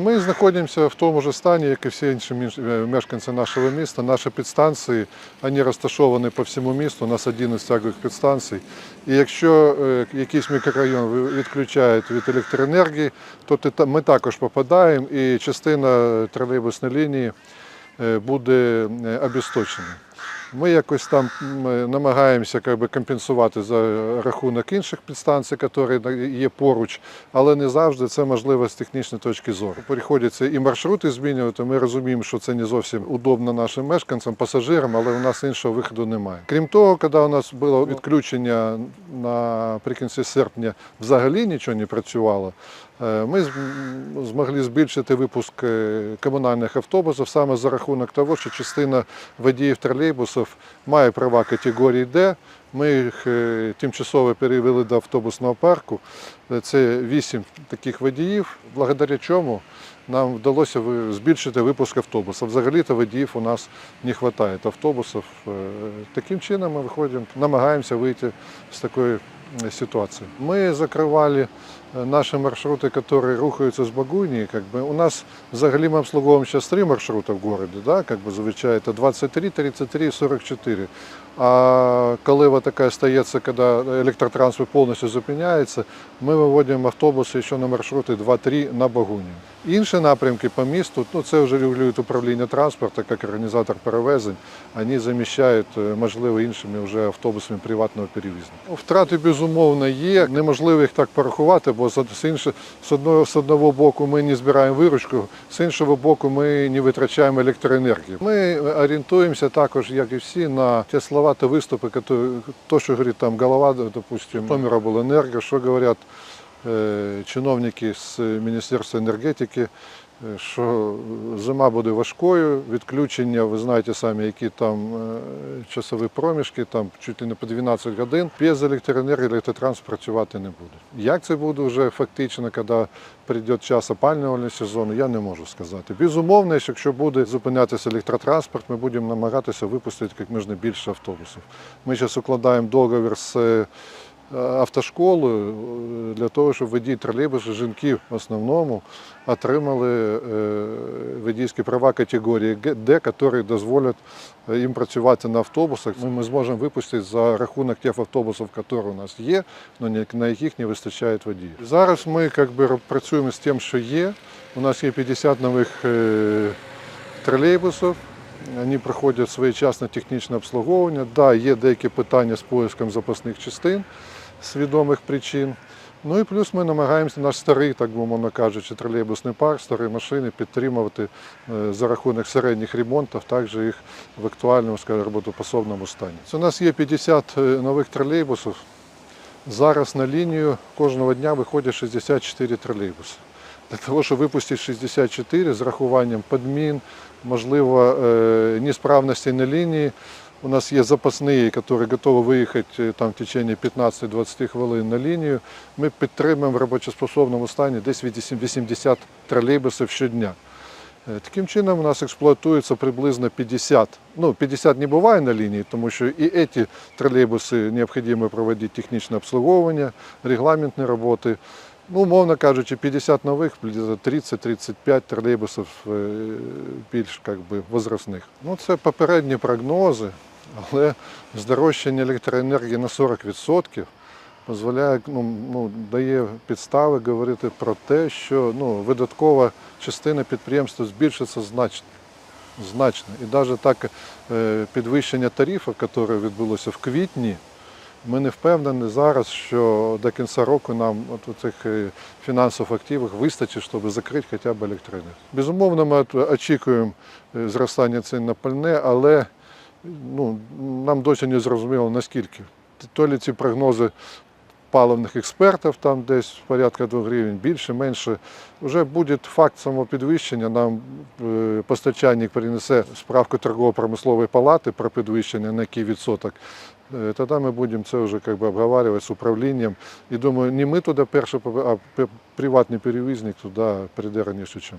Ми знаходимося в тому ж стані, як і всі інші е, мешканці нашого міста. Наші підстанції вони розташовані по всьому місту. У нас 11 тягових підстанцій. І якщо е, якийсь мікрорайон відключають від електроенергії, то ми також попадаємо і частина тролейбусної лінії е, буде обісточена. Ми якось там м, е, намагаємося би, компенсувати за рахунок інших підстанцій, які є поруч, але не завжди це можливо з технічної точки зору. Приходиться і маршрути змінювати. Ми розуміємо, що це не зовсім удобно нашим мешканцям, пасажирам, але у нас іншого виходу немає. Крім того, коли у нас було відключення наприкінці серпня, взагалі нічого не працювало. Е, Ми змогли збільшити випуск е, комунальних автобусів саме за рахунок того, що частина водіїв тролейбусів має права категорії Д. Ми їх е, тимчасово перевели до автобусного парку. Це вісім таких водіїв, благодаря чому нам вдалося збільшити випуск автобусів. Взагалі-то водіїв у нас не вистачає автобусів. Таким чином ми виходимо, намагаємося вийти з такої е, ситуації. Ми закривали е, наші маршрути, які рухаються з Багуні. Как бы, у нас взагалі ми обслуговуємо зараз три маршрути в городі, да, как бы, зазвичай це 23, 33 і 44. А коли вот така стається, коли електротранспорт повністю зупиняється, ми виводимо автобуси ще на маршрути 2-3 на Багуні. Інші напрямки по місту, ну це вже регулюють управління транспорту, як організатор перевезень, вони заміщають, е, можливо, іншими вже автобусами приватного перевізника. Ну, Втрати, безумовно, є. Неможливо їх так порахувати, бо з інше- з одного, з одного боку ми не збираємо виручку, з іншого боку ми не витрачаємо електроенергію. Ми орієнтуємося також, як і всі, на ті слова та виступи, які- то, що говорить там голова, допустим, Томіробленерго, що говорять е, чиновники з Міністерства енергетики, е, що зима буде важкою, відключення, ви знаєте самі, які там е, часові проміжки, там чуть ли не по 12 годин. Без електроенергії електротранспорт працювати не буде. Як це буде вже фактично, коли прийде час опалювального сезону, я не можу сказати. Безумовно, якщо буде зупинятися електротранспорт, ми будемо намагатися випустити як можна більше автобусів. Ми зараз укладаємо договір з е, автошколою е, для того, щоб водії тролейбусів, жінки в основному отримали е, водійські права категорії Д, які дозволять е, їм працювати на автобусах. Ми, ми зможемо випустити за рахунок тих автобусів, які у нас є, але на яких не вистачає водіїв. Зараз ми би, працюємо з тим, що є. У нас є 50 нових е, тролейбусів. Вони проходять своєчасне технічне обслуговування. Да, є деякі питання з поиском запасних частин з відомих причин. Ну і плюс ми намагаємося наш старий, так би мовно кажучи, тролейбусний парк, старі машини підтримувати е, за рахунок середніх ремонтів, також їх в актуальному, скажімо, роботоспособному стані. У нас є 50 е, нових тролейбусів. Зараз на лінію кожного дня виходять 64 тролейбуси. Для того, щоб випустити 64 з рахуванням подмін, можливо, е, несправності на лінії. У нас є запасні, які готові виїхати е, там, в течение 15-20 хвилин на лінію. Ми підтримуємо в робочоспособному стані десь 80 тролейбусів щодня. Е, Таким чином у нас експлуатується приблизно 50. Ну, 50 не буває на лінії, тому що і ці тролейбуси необхідно проводити технічне обслуговування, регламентні роботи. Ну, умовно кажучи, 50 нових, 30-35 тролейбусів е, більш как би, возрастних. Ну, це попередні прогнози, але здорожчання електроенергії на 40% дозволяє, ну, ну, дає підстави говорити про те, що ну, видаткова частина підприємства збільшиться значно. Значно. І навіть так е, підвищення тарифів, яке відбулося в квітні, ми не впевнені зараз, що до кінця року нам от цих е, фінансових активів вистачить, щоб закрити хоча б електроенергію. Безумовно, ми очікуємо е, зростання цін на пальне, але ну, нам досі не зрозуміло наскільки. То лі ці прогнози паливних експертів, там десь порядка 2 гривень, більше, менше. Вже буде факт самопідвищення. Нам е, постачальник принесе справку торгово-промислової палати про підвищення на який відсоток. Е, Тоді ми будемо це вже как бы обговорювати з управлінням. І думаю, не ми туди перше, а приватний перевізник туди прийде раніше, ніж ми.